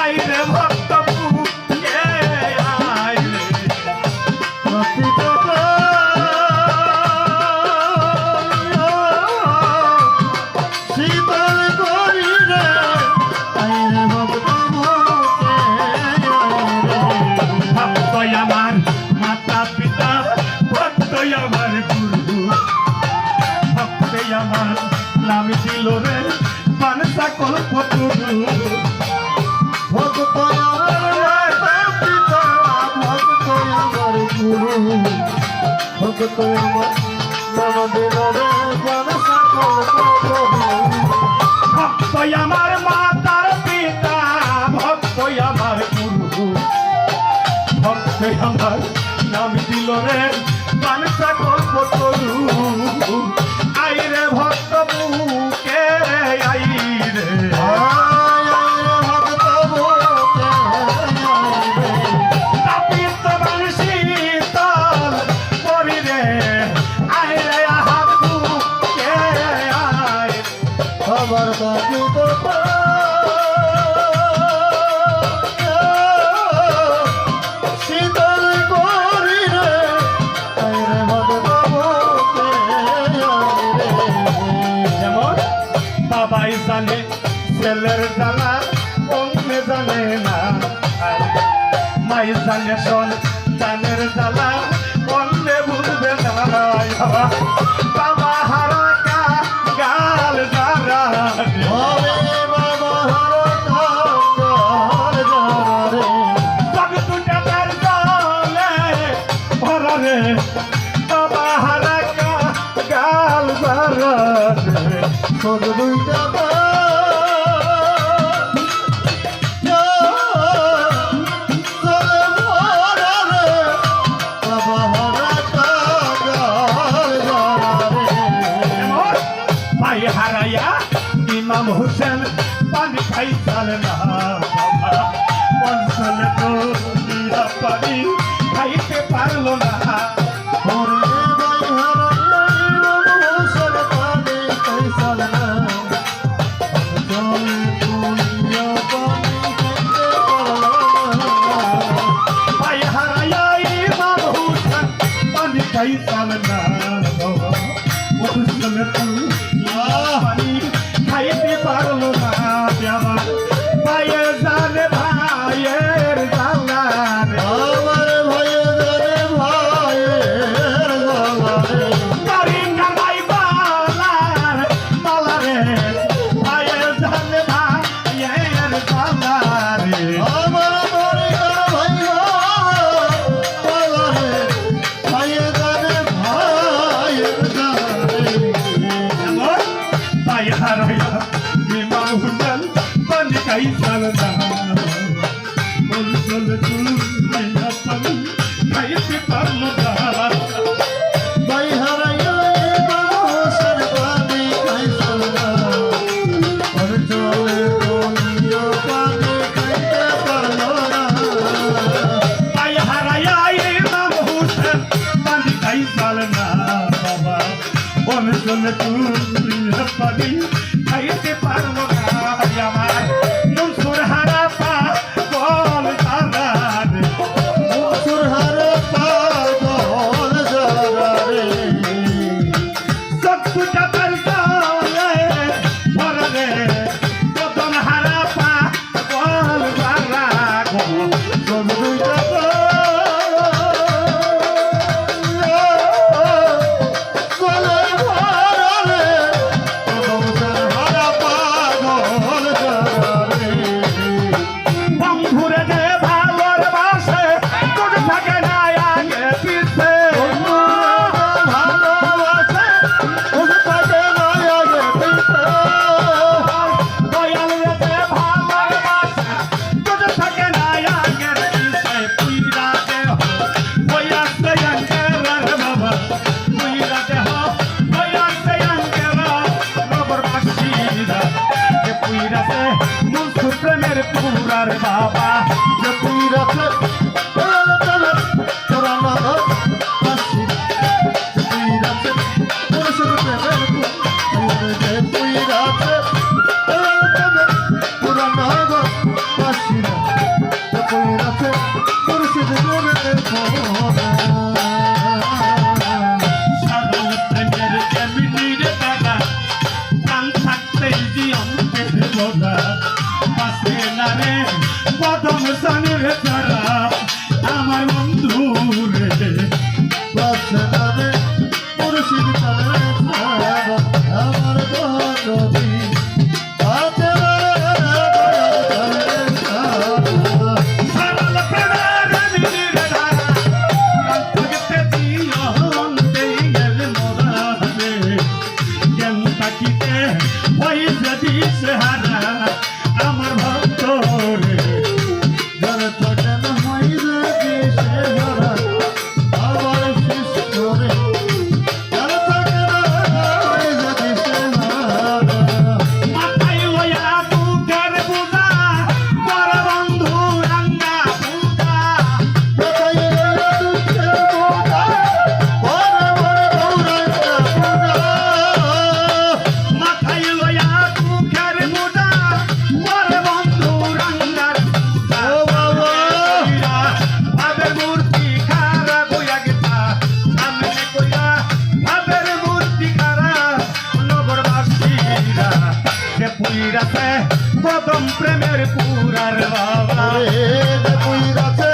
I never ভক্তই আমার পিতা, ভক্তই আমার গুরু। ভক্তই আমার নাম দিল রে বানসা কল্প ভক্ত বুকে আই নাই জানে শোন জানের জ্বালা বললে বুঝবে নাই বাবা হারাকা গাল যারা বাবা হারাকা গাল যারা সব দুইটা হোসেন পানি খাই চালে না মন চলে তো পানি খাইতে পারল না। পাল না বাবা। বনে চলে তুই পারি তারা আমার বন্ধু রে মুর্শিদ আমার বন্ধু Why is that? It's a hard পুইরাছে কদম প্রেমের পুরার বাবা। রে পুইরাছে